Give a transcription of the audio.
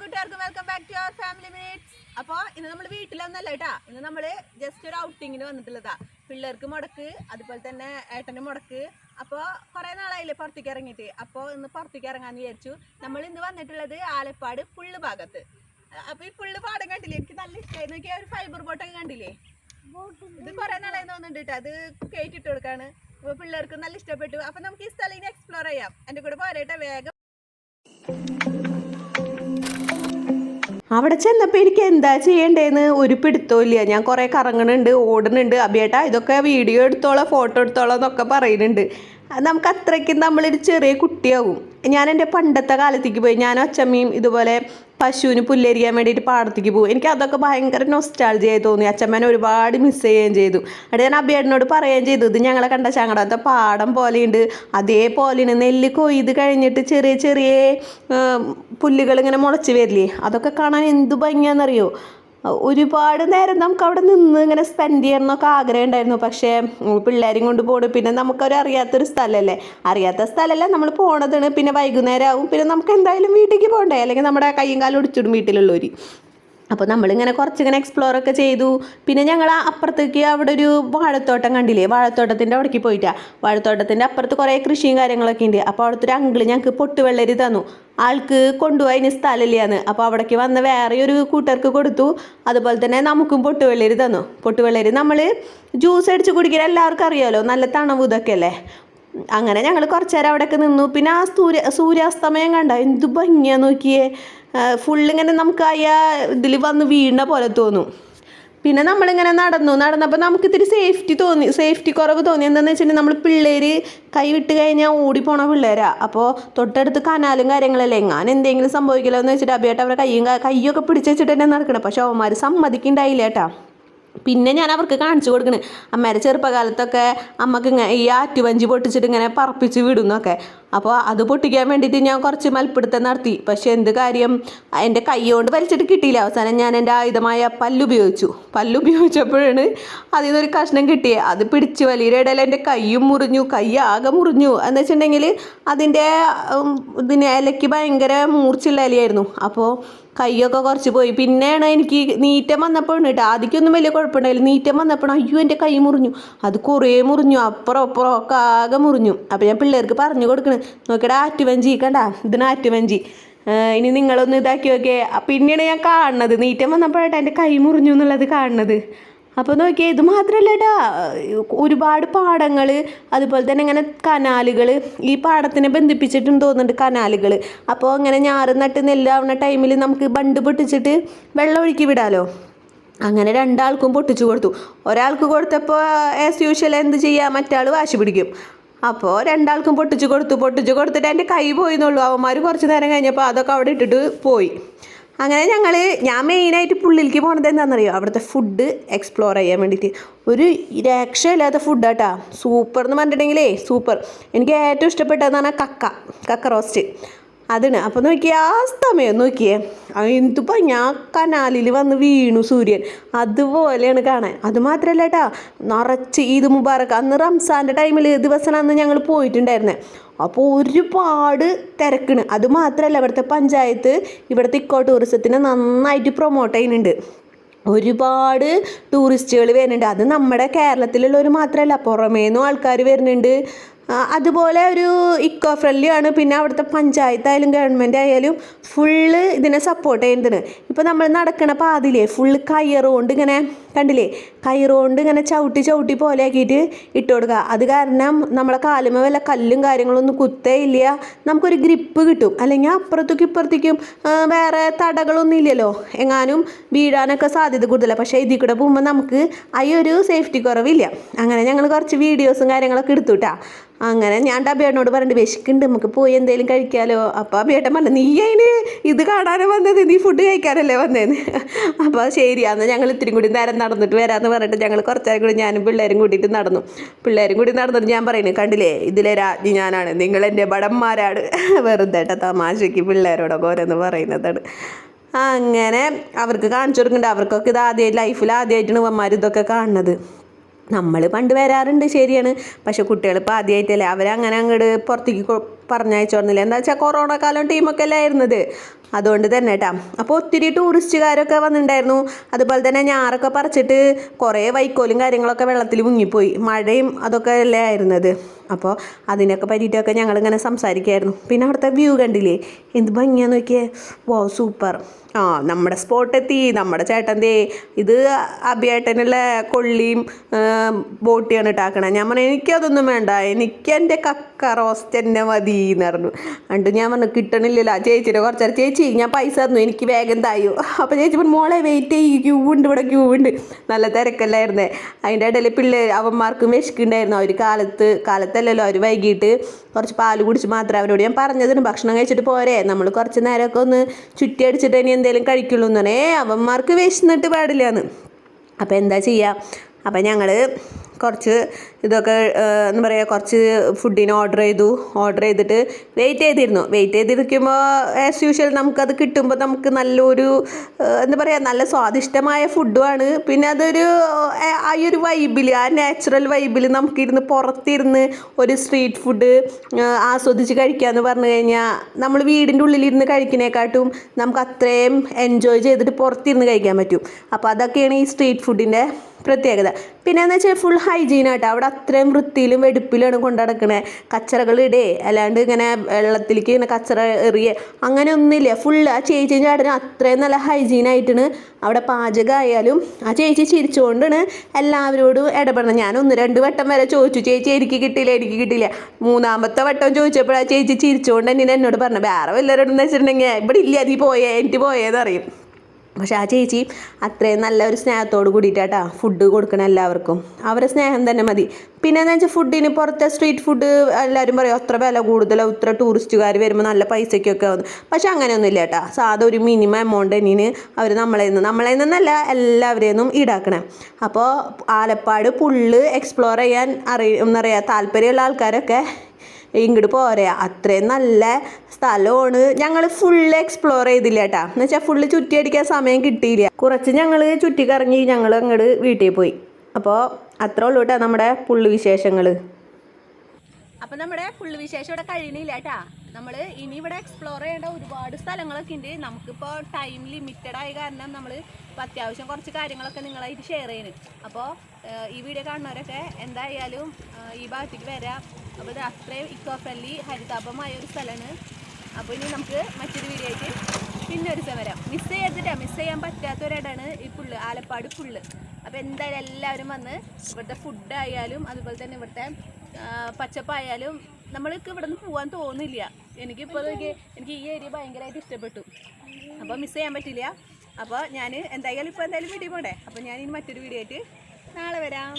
കൂട്ടുകാർക്കും welcome back to our family minutes അപ്പോൾ ഇന്ന് നമ്മൾ വീട്ടിലൊന്നല്ല കേട്ടാ ഇന്ന് നമ്മൾ ജസ്റ്റ് ഒരു ഔട്ടിങ്ങിന് വന്നിട്ടുള്ളതാ. പിള്ളേർക്ക് മുടക്ക് അതുപോലെ തന്നെ ഏട്ടന് മുടക്ക്. അപ്പോൾ കുറേ നാളായില്ലേ പുറത്തേക്ക് ഇറങ്ങിയിട്ട്. അപ്പോൾ ഇന്ന് പുറത്തേക്ക് ഇറങ്ങാന്ന് വിചാരിച്ചു. നമ്മൾ ഇന്ന് വന്നിട്ടുള്ളത് ആലപ്പാട് പുള്ള് ഭാഗത്ത്. അപ്പോൾ ഈ പുള്ള് പാടം കണ്ടില്ലേ? എനിക്ക് നല്ല ഇഷ്ടമായി നോക്കിയാൽ ഒരു ഫൈബർ ബോട്ടൊക്കെ കണ്ടില്ലേ? ഇത് കുറേ നാളായി തോന്നുന്നുണ്ട് അത് കയറ്റിട്ട് കൊടുക്കാണ്. അപ്പോൾ പിള്ളേർക്ക് നല്ല ഇഷ്ടപ്പെട്ടു. അപ്പോൾ നമുക്ക് ഈ സ്ഥലം ഇനി എക്സ്പ്ലോർ ചെയ്യാം. എന്റെ കൂടെ പോരേട്ടെ. വേഗം അവിടെ ചെന്നപ്പോൾ എനിക്ക് എന്താ ചെയ്യേണ്ടതെന്ന് ഒരു പിടുത്തമില്ല ഞാൻ കുറേ കറങ്ങണുണ്ട് ഓടുന്നുണ്ട്. അബിയേട്ടാ ഇതൊക്കെ വീഡിയോ എടുത്തോളാം ഫോട്ടോ എടുത്തോളാം എന്നൊക്കെ പറയുന്നുണ്ട്. നമുക്ക് അത്രയ്ക്കും നമ്മളൊരു ചെറിയ കുട്ടിയാവും. ഞാൻ എന്റെ പണ്ടത്തെ കാലത്തേക്ക് പോയി ഞാൻ അച്ചമ്മയും ഇതുപോലെ പശുവിന് പുല്ലരിയാൻ വേണ്ടിയിട്ട് പാടത്തേക്ക് പോകും. എനിക്ക് അതൊക്കെ ഭയങ്കര നൊസ്റ്റാൾജിയായി തോന്നി. അച്ചമ്മേനെ ഒരുപാട് മിസ് ചെയ്യുകയും ചെയ്തു. അവിടെ ഞാൻ അബിയേട്ടനോട് പറയുകയും ചെയ്തു ഇത് ഞങ്ങളെ കണ്ട ചങ്ങടത്തെ പാടം പോലെയുണ്ട്. അതേപോലെയാണ് നെല്ല് കൊയ്ത് കഴിഞ്ഞിട്ട് ചെറിയ ചെറിയ പുല്ലുകൾ ഇങ്ങനെ മുളച്ച് വരില്ലേ? അതൊക്കെ കാണാൻ എന്ത് ഭംഗിയാണെന്നറിയോ? ഒരുപാട് നേരം നമുക്ക് അവിടെ നിന്ന് ഇങ്ങനെ സ്പെൻഡ് ചെയ്യണമെന്നൊക്കെ ആഗ്രഹം ഉണ്ടായിരുന്നു പക്ഷേ പിള്ളേരും കൊണ്ട് പോകണം പിന്നെ നമുക്കൊരു അറിയാത്തൊരു സ്ഥലമല്ലേ? അറിയാത്ത സ്ഥലമല്ല നമ്മൾ പോണതാണ്. പിന്നെ വൈകുന്നേരം ആവും. പിന്നെ നമുക്ക് എന്തായാലും വീട്ടിലേക്ക് പോകണ്ടേ അല്ലെങ്കിൽ നമ്മുടെ കയ്യും കാലും ഒടിച്ചിടും വീട്ടിലുള്ളവർ അപ്പോൾ നമ്മളിങ്ങനെ കുറച്ചിങ്ങനെ എക്സ്പ്ലോർ ഒക്കെ ചെയ്തു. പിന്നെ ഞങ്ങൾ അപ്പുറത്തേക്ക് അവിടെ ഒരു വാഴത്തോട്ടം കണ്ടില്ലേ? വാഴത്തോട്ടത്തിന്റെ അവിടേക്ക് പോയിട്ടാ. വാഴത്തോട്ടത്തിന്റെ അപ്പുറത്ത് കുറേ കൃഷിയും കാര്യങ്ങളൊക്കെ ഉണ്ട്. അപ്പോൾ അവിടുത്തെ ഒരു അങ്കിൾ ഞങ്ങൾക്ക് പൊട്ടുവെള്ളരി തന്നു. ആൾക്ക് കൊണ്ടുപോയി സ്ഥലമില്ലാന്ന്. അപ്പോൾ അവിടേക്ക് വന്ന വേറെ ഒരു കൂട്ടർക്ക് കൊടുത്തു. അതുപോലെ തന്നെ നമുക്കും പൊട്ടുവെള്ളരി തന്നു. പൊട്ടുവെള്ളരി നമ്മൾ ജ്യൂസ് അടിച്ച് കുടിക്കാൻ എല്ലാവർക്കും അറിയാമല്ലോ നല്ല തണവ് ഇതൊക്കെ അല്ലേ? അങ്ങനെ ഞങ്ങൾ കുറച്ച് നേരം അവിടെയൊക്കെ നിന്നു. പിന്നെ ആ സൂര്യ സൂര്യാസ്തമയം കണ്ട? എന്ത് ഭംഗിയാ നോക്കിയേ. ഫുള്ളിങ്ങനെ നമുക്ക് ആ ഇതിൽ വന്ന് വീണ പോലെ തോന്നും. പിന്നെ നമ്മളിങ്ങനെ നടന്നു. നടന്നപ്പോൾ നമുക്ക് ഇത്തിരി സേഫ്റ്റി തോന്നി സേഫ്റ്റി കുറവ് തോന്നി. എന്താണെന്ന് വെച്ചിട്ടുണ്ടെങ്കിൽ നമ്മൾ പിള്ളേർ കൈ വിട്ട് കഴിഞ്ഞാൽ ഓടിപ്പോണ പിള്ളേരാ. അപ്പോൾ തൊട്ടടുത്ത് കനാലും കാര്യങ്ങളല്ലേ. എങ്ങാനും എന്തെങ്കിലും സംഭവിക്കില്ല എന്ന് വെച്ചിട്ട് അഭിയായിട്ട് അവരുടെ കൈയും കൈയൊക്കെ പിടിച്ച് വെച്ചിട്ട് തന്നെ നടക്കണം. പക്ഷെ അവന്മാർ സമ്മതിക്കുണ്ടായില്ല കേട്ടാ. പിന്നെ ഞാൻ അവർക്ക് കാണിച്ചു കൊടുക്കണ്. അമ്മേരെ ചെറുപ്പകാലത്തൊക്കെ അമ്മയ്ക്ക് ഈ ആറ്റുവഞ്ചി പൊട്ടിച്ചിട്ട് ഇങ്ങനെ പറപ്പിച്ച് വിടുന്നൊക്കെ. അപ്പോൾ അത് പൊട്ടിക്കാൻ വേണ്ടിയിട്ട് ഞാൻ കുറച്ച് മൽപ്പിടുത്തം നടത്തി. പക്ഷേ എന്ത് കാര്യം? എന്റെ കൈ കൊണ്ട് വലിച്ചിട്ട് കിട്ടിയില്ല. അവസാനം ഞാൻ എന്റെ ആയുധമായ പല്ലുപയോഗിച്ചു പല്ലുപയോഗിച്ചപ്പോഴാണ് അതിൽ നിന്നൊരു കഷ്ണം കിട്ടിയത് അത് പിടിച്ച് വലിയ ഇടയിൽ എന്റെ കൈയും മുറിഞ്ഞു. കൈ ആകെ മുറിഞ്ഞു. എന്ന് വെച്ചിട്ടുണ്ടെങ്കിൽ അതിന്റെ ഇതിന് ഇലയ്ക്ക് ഭയങ്കര മൂർച്ചയുള്ള ഇലയായിരുന്നു. അപ്പോൾ കൈയൊക്കെ കുറച്ച് പോയി. പിന്നെയാണ് എനിക്ക് നീറ്റം വന്നപ്പോഴാണ് കേട്ടോ. ആദ്യമൊന്നും വലിയ കുഴപ്പമുണ്ടായില്ല. നീറ്റം വന്നപ്പോഴാണ് അയ്യോ എന്റെ കൈ മുറിഞ്ഞു. അത് കുറേ മുറിഞ്ഞു. അപ്പുറം അപ്പുറം ഒക്കെ ആകെ മുറിഞ്ഞു. അപ്പോൾ ഞാൻ പിള്ളേർക്ക് പറഞ്ഞു കൊടുക്കണേ. നോക്കിയടാ ആറ്റുവഞ്ചി കണ്ട? ഇതിന് ആറ്റുവഞ്ചി. ഇനി നിങ്ങളൊന്ന് ഇതാക്കി നോക്കിയേ. പിന്നെയാണ് ഞാൻ കാണുന്നത്. നീറ്റം വന്നപ്പോഴായിട്ട് എന്റെ കൈ മുറിഞ്ഞു എന്നുള്ളത് കാണുന്നത്. അപ്പോൾ നോക്കിയാൽ ഇത് മാത്രമല്ല കേട്ടാ ഒരുപാട് പാടങ്ങൾ അതുപോലെ തന്നെ ഇങ്ങനെ കനാലുകൾ ഈ പാടത്തിനെ ബന്ധിപ്പിച്ചിട്ടും തോന്നുന്നുണ്ട് കനാലുകൾ അപ്പോൾ ഇങ്ങനെ ഞാറ് നട്ട് നെല്ലാവുന്ന ടൈമിൽ നമുക്ക് ബണ്ട് പൊട്ടിച്ചിട്ട് വെള്ളം ഒഴുക്കി വിടാലോ? അങ്ങനെ രണ്ടാൾക്കും പൊട്ടിച്ചു കൊടുത്തു. ഒരാൾക്ക് കൊടുത്തപ്പോൾ ആസ് യൂഷ്വൽ എന്ത് ചെയ്യുക മറ്റാൾ വാശി പിടിക്കും. അപ്പോൾ രണ്ടാൾക്കും പൊട്ടിച്ചു കൊടുത്തു പൊട്ടിച്ചു കൊടുത്തിട്ട് എന്റെ കൈ പോയി എന്നുള്ളൂ. അവന്മാർ കുറച്ച് നേരം കഴിഞ്ഞപ്പോൾ അതൊക്കെ അവിടെ ഇട്ടിട്ട് പോയി. അങ്ങനെ ഞങ്ങൾ ഞാൻ മെയിനായിട്ട് പുള്ളിലേക്ക് പോണത് എന്താണെന്നറിയോ? അവിടുത്തെ ഫുഡ് എക്സ്പ്ലോർ ചെയ്യാൻ വേണ്ടിയിട്ട് ഒരു രക്ഷയില്ലാത്ത ഫുഡാട്ടാ സൂപ്പർ എന്ന് പറഞ്ഞിട്ടുണ്ടെങ്കിലേ സൂപ്പർ എനിക്ക് ഏറ്റവും ഇഷ്ടപ്പെട്ടതെന്ന് പറഞ്ഞാൽ കക്ക. കക്ക റോസ്റ്റ് അതിന്. അപ്പോൾ നോക്കിയേ ആ സമയം നോക്കിയേ. എന്തിപ്പോൾ ഞാൻ കനാലിൽ വന്ന് വീണു സൂര്യൻ. അതുപോലെയാണ് കാണാൻ. അത് മാത്രമല്ല കേട്ടാ നിറച്ച് ഈദ് മുബാറക്ക് അന്ന് റംസാന്റെ ടൈമിൽ ദിവസം അന്ന് ഞങ്ങൾ പോയിട്ടുണ്ടായിരുന്നത് അപ്പോൾ ഒരുപാട് തിരക്കണ്. അതുമാത്രമല്ല ഇവിടുത്തെ പഞ്ചായത്ത് ഇവിടുത്തെ ഇക്കോ ടൂറിസത്തിനെ നന്നായിട്ട് പ്രൊമോട്ട് ചെയ്യുന്നുണ്ട്. ഒരുപാട് ടൂറിസ്റ്റുകൾ വരുന്നുണ്ട്. അത് നമ്മുടെ കേരളത്തിലുള്ളവർ മാത്രമല്ല പുറമേന്നും ആൾക്കാർ വരുന്നുണ്ട്. അതുപോലെ ഒരു ഇക്കോ ഫ്രണ്ട്ലി ആണ്. പിന്നെ അവിടുത്തെ പഞ്ചായത്തായാലും ഗവൺമെന്റ് ആയാലും ഫുള്ള് ഇതിനെ സപ്പോർട്ട് ചെയ്യുന്നതാണ് ഇപ്പോൾ നമ്മൾ നടക്കണ പാതിലേ ഫുള്ള് കയറുകൊണ്ട് ഇങ്ങനെ കണ്ടില്ലേ? കയറുകൊണ്ട് ഇങ്ങനെ ചവിട്ടി ചവിട്ടി പോലെ ആക്കിയിട്ട് ഇട്ട് കൊടുക്കുക. അത് കാരണം നമ്മളെ കാലുമ വല്ല കല്ലും കാര്യങ്ങളൊന്നും കുത്തേ ഇല്ല നമുക്കൊരു ഗ്രിപ്പ് കിട്ടും. അല്ലെങ്കിൽ അപ്പുറത്തേക്കും ഇപ്പുറത്തേക്കും ആ, വേറെ തടകളൊന്നും ഇല്ലല്ലോ. എങ്ങാനും വീഴാനൊക്കെ സാധ്യത കൂടുതലാണ് പക്ഷേ ഇതിൽ കൂടെ പോകുമ്പോൾ നമുക്ക് ആ ഒരു സേഫ്റ്റി കുറവില്ല. അങ്ങനെ ഞങ്ങൾ കുറച്ച് വീഡിയോസും കാര്യങ്ങളൊക്കെ എടുത്തു കേട്ടാ അങ്ങനെ ഞാൻ ഡബിയേട്ടനോട് പറഞ്ഞിട്ട് വിശക്കുണ്ട് നമുക്ക് പോയി എന്തെങ്കിലും കഴിക്കാലോ? അപ്പോൾ ബേട്ടൻ പറഞ്ഞു നീ അതിന് ഇത് കാണാനും വന്നത്? നീ ഫുഡ് കഴിക്കാനല്ലേ വന്നേന്ന്? അപ്പോൾ ശരിയാന്ന് ഞങ്ങൾ ഇത്തിരി കൂടി നേരം നടന്നിട്ട് വരാമെന്ന് പറഞ്ഞിട്ട് ഞങ്ങൾ കുറച്ചേരം കൂടി ഞാനും പിള്ളേരും കൂട്ടിയിട്ട് നടന്നു. പിള്ളേരും കൂടി നടന്നിട്ട് ഞാൻ പറയുന്നു കണ്ടില്ലേ ഇതിലെ രാജ്ഞി ഞാനാണ്. നിങ്ങൾ എന്റെ ഭടന്മാരാണ്. വെറുതെ തമാശയ്ക്ക് പിള്ളേരോടൊക്കെ ഓരോന്ന് പറയുന്നതാണ്. അങ്ങനെ അവർക്ക് കാണിച്ചു കൊടുക്കുന്നുണ്ട്. അവർക്കൊക്കെ ഇത് ആദ്യമായി ലൈഫിൽ ആദ്യമായിട്ടാണ് ഇവന്മാർ ഇതൊക്കെ കാണുന്നത്. നമ്മൾ പണ്ട് വരാറുണ്ട് ശരിയാണ്. പക്ഷെ കുട്ടികൾ ഇപ്പോൾ ആദ്യമായിട്ടല്ലേ അവരങ്ങനെ അങ്ങോട്ട് പുറത്തേക്ക് പറഞ്ഞയച്ചോർന്നില്ല എന്താ വെച്ചാൽ കൊറോണ കാലം ടീമൊക്കെ അല്ലേ ആയിരുന്നത്? അതുകൊണ്ട് തന്നെ കേട്ടാ അപ്പോൾ ഒത്തിരി ടൂറിസ്റ്റുകാരൊക്കെ വന്നിട്ടുണ്ടായിരുന്നു അതുപോലെ തന്നെ ഞാറൊക്കെ പറിച്ചിട്ട് കുറേ വൈക്കോലും കാര്യങ്ങളൊക്കെ വെള്ളത്തിൽ മുങ്ങിപ്പോയി. മഴയും അതൊക്കെ അല്ലേ ആയിരുന്നത്. അപ്പോൾ അതിനൊക്കെ പറ്റിയിട്ടൊക്കെ ഞങ്ങളിങ്ങനെ സംസാരിക്കുമായിരുന്നു പിന്നെ അവിടുത്തെ വ്യൂ കണ്ടില്ലേ? എന്ത് ഭംഗിയാന്ന് നോക്കിയേ. വോ സൂപ്പർ ആ നമ്മുടെ സ്പോട്ട് എത്തി. നമ്മുടെ ചേട്ടന്റെ ഇത് അഭിയേട്ടനുള്ള കൊള്ളിയും ബോട്ടിയാണ് ഇട്ടാക്കണേ ഞാൻ പറഞ്ഞു എനിക്കതൊന്നും വേണ്ട. എനിക്ക് എന്റെ കക്ക റോസ്റ്റ് തന്നെ മതി എന്ന് പറഞ്ഞു. എന്നിട്ട് ഞാൻ പറഞ്ഞു കിട്ടണില്ലല്ലോ. ആ ചേച്ചിയുടെ കുറച്ചേരം ചേച്ചി ഞാൻ പൈസ തന്നു എനിക്ക് വേഗം തായോ. അപ്പോൾ ചേച്ചി പറഞ്ഞു മോളെ വെയിറ്റ് ചെയ്യും ക്യൂ ഉണ്ട് ഇവിടെ ക്യൂ ഉണ്ട്. നല്ല തിരക്കല്ലായിരുന്നേ. അതിന്റെ ഇടയിൽ പിള്ളേർ അവന്മാർക്കും വിശക്കുണ്ടായിരുന്നു. അവർ കാലത്ത് കാലത്തല്ലല്ലോ അവർ വൈകിട്ട് കുറച്ച് പാൽ കുടിച്ച് മാത്രമേ അവരോട് ഞാൻ പറഞ്ഞതിന് ഭക്ഷണം കഴിച്ചിട്ട് പോരെ. നമ്മൾ കുറച്ച് നേരമൊക്കെ ഒന്ന് ചുറ്റി അടിച്ചിട്ട് ഇനി എന്തെങ്കിലും കഴിക്കുള്ളൂ എന്ന് പറഞ്ഞേ. അവന്മാർക്ക് വിശന്നിട്ട് പാടില്ലാന്ന് അപ്പോൾ എന്താ ചെയ്യുക അപ്പം ഞങ്ങൾ കുറച്ച് ഇതൊക്കെ എന്താ പറയുക കുറച്ച് ഫുഡിന് ഓർഡർ ചെയ്തു. ഓർഡർ ചെയ്തിട്ട് വെയിറ്റ് ചെയ്തിരുന്നു. വെയിറ്റ് ചെയ്തിരിക്കുമ്പോൾ ആസ് യൂഷ്വൽ നമുക്കത് കിട്ടുമ്പോൾ നമുക്ക് നല്ലൊരു എന്താ പറയുക നല്ല സ്വാദിഷ്ടമായ ഫുഡുമാണ് പിന്നെ അതൊരു ആ ഒരു വൈബിൽ ആ നാച്ചുറൽ വൈബിൽ നമുക്കിരുന്ന് പുറത്തിരുന്ന് ഒരു സ്ട്രീറ്റ് ഫുഡ് ആസ്വദിച്ച് കഴിക്കുക എന്ന് പറഞ്ഞു കഴിഞ്ഞാൽ നമ്മൾ വീടിന്റെ ഉള്ളിലിരുന്ന് കഴിക്കുന്നതിനെക്കാട്ടും നമുക്ക് അത്രയും എൻജോയ് ചെയ്തിട്ട് പുറത്തിരുന്ന് കഴിക്കാൻ പറ്റും. അപ്പോൾ അതൊക്കെയാണ് ഈ സ്ട്രീറ്റ് ഫുഡിന്റെ പ്രത്യേകത. പിന്നെ എന്ന് വെച്ചാൽ ഫുൾ ഹൈജീനായിട്ട് അവിടെ അത്രയും വൃത്തിയിലും വെടുപ്പിലാണ് കൊണ്ടു നടക്കണേ. കച്ചറകളിടേ അല്ലാണ്ട് ഇങ്ങനെ വെള്ളത്തിലേക്ക് ഇങ്ങനെ കച്ചറ എറിയേ. അങ്ങനെ ഒന്നുമില്ല. ഫുൾ ആ ചേച്ചിയും ചേട്ടനും അത്രയും നല്ല ഹൈജീനായിട്ടാണ് അവിടെ പാചകമായാലും ആ ചേച്ചി ചിരിച്ചുകൊണ്ടാണ് എല്ലാവരോടും ഇടപെടണം ഞാൻ ഒന്ന് രണ്ട് വട്ടം വരെ ചോദിച്ചു ചേച്ചി എനിക്ക് കിട്ടിയില്ല? എനിക്ക് കിട്ടിയില്ല? മൂന്നാമത്തെ വട്ടം ചോദിച്ചപ്പോഴാണ് ചേച്ചി ചിരിച്ചുകൊണ്ട് തന്നെ എന്നോട് പറഞ്ഞു വേറെ വല്ലവരോടും എന്ന് വെച്ചിട്ടുണ്ടെങ്കിൽ ഇവിടെ ഇല്ല നീ പോയേ എനിക്ക് പോയേന്ന് അറിയും പക്ഷെ ആ ചേച്ചി അത്രയും നല്ല ഒരു സ്നേഹത്തോട് കൂടിയിട്ടാട്ടാ ഫുഡ് കൊടുക്കണം എല്ലാവർക്കും. അവരെ സ്നേഹം തന്നെ മതി. പിന്നെ എന്താ വെച്ചാൽ ഫുഡിന് പുറത്തെ സ്ട്രീറ്റ് ഫുഡ് എല്ലാവരും പറയും അത്ര വില കൂടുതലോ ഇത്ര ടൂറിസ്റ്റുകാർ വരുമ്പോൾ നല്ല പൈസയ്ക്കൊക്കെ ആവുന്നു പക്ഷെ അങ്ങനെയൊന്നുമില്ല കേട്ടോ സാധാ ഒരു മിനിമം എമൗണ്ട് തന്നെയാണ് അവർ നമ്മളെ നിന്ന് നമ്മളെ നിന്നല്ല എല്ലാവരെയും നിന്നും ഈടാക്കണേ. അപ്പോൾ ആലപ്പാട് പുള്ള് എക്സ്പ്ലോർ ചെയ്യാൻ അറിയ എന്നറിയാം താല്പര്യമുള്ള ആൾക്കാരൊക്കെ ഇങ്ങോട്ട് പോരെ. അത്രയും നല്ല സ്ഥലമാണ്. ഞങ്ങൾ ഫുള്ള് എക്സ്പ്ലോർ ചെയ്തില്ല കേട്ടാ എന്ന് വെച്ചാൽ ഫുള്ള് ചുറ്റിയടിക്കാൻ സമയം കിട്ടിയില്ല. കുറച്ച് ഞങ്ങൾ ചുറ്റിക്കറങ്ങി ഞങ്ങൾ അങ്ങോട്ട് വീട്ടിൽ പോയി. അപ്പോൾ അത്രേ ഉള്ളൂ കേട്ടോ നമ്മുടെ പുള്ളി വിശേഷങ്ങൾ അപ്പം നമ്മുടെ ഫുള്ള് വിശേഷം ഇവിടെ കഴിയണില്ല കേട്ടാ നമ്മൾ ഇനി ഇവിടെ എക്സ്പ്ലോർ ചെയ്യേണ്ട ഒരുപാട് സ്ഥലങ്ങളൊക്കെ ഉണ്ട്. നമുക്കിപ്പോൾ ടൈം ലിമിറ്റഡ് ആയ കാരണം നമ്മൾ ഇപ്പോൾ അത്യാവശ്യം കുറച്ച് കാര്യങ്ങളൊക്കെ നിങ്ങളായിട്ട് ഷെയർ ചെയ്യുന്നു അപ്പോൾ ഈ വീഡിയോ കാണുന്നവരൊക്കെ എന്തായാലും ഈ ഭാഗത്തേക്ക് വരാം. അപ്പോൾ ഇത് അത്രയും ഇക്കോ ഫ്രണ്ട്ലി ഹരിതാപമായ ഒരു സ്ഥലമാണ്. അപ്പോൾ ഇനി നമുക്ക് മറ്റൊരു വീഡിയോ ആയിട്ട് പിന്നെ ഒരു ദിവസം വരാം. മിസ് ചെയ്തിട്ടാ മിസ് ചെയ്യാൻ പറ്റാത്ത ഒരിടാണ് ഈ പുള്ള് ആലപ്പാട് പുള്ള് അപ്പോൾ എന്തായാലും എല്ലാവരും വന്ന് ഇവിടുത്തെ ഫുഡായാലും അതുപോലെ തന്നെ ഇവിടുത്തെ പച്ചപ്പായാലും നമ്മൾക്ക് ഇവിടെ നിന്ന് പോകാൻ തോന്നില്ല എനിക്കിപ്പോൾ എനിക്ക് ഈ ഏരിയ ഭയങ്കരമായിട്ട് ഇഷ്ടപ്പെട്ടു. അപ്പോൾ മിസ് ചെയ്യാൻ പറ്റില്ല. അപ്പോൾ ഞാൻ എന്തായാലും ഇപ്പോൾ എന്തായാലും വീട്ടിൽ പോകണ്ടേ അപ്പോൾ ഞാൻ ഇനി മറ്റൊരു വീഡിയോ ആയിട്ട് നാളെ വരാം.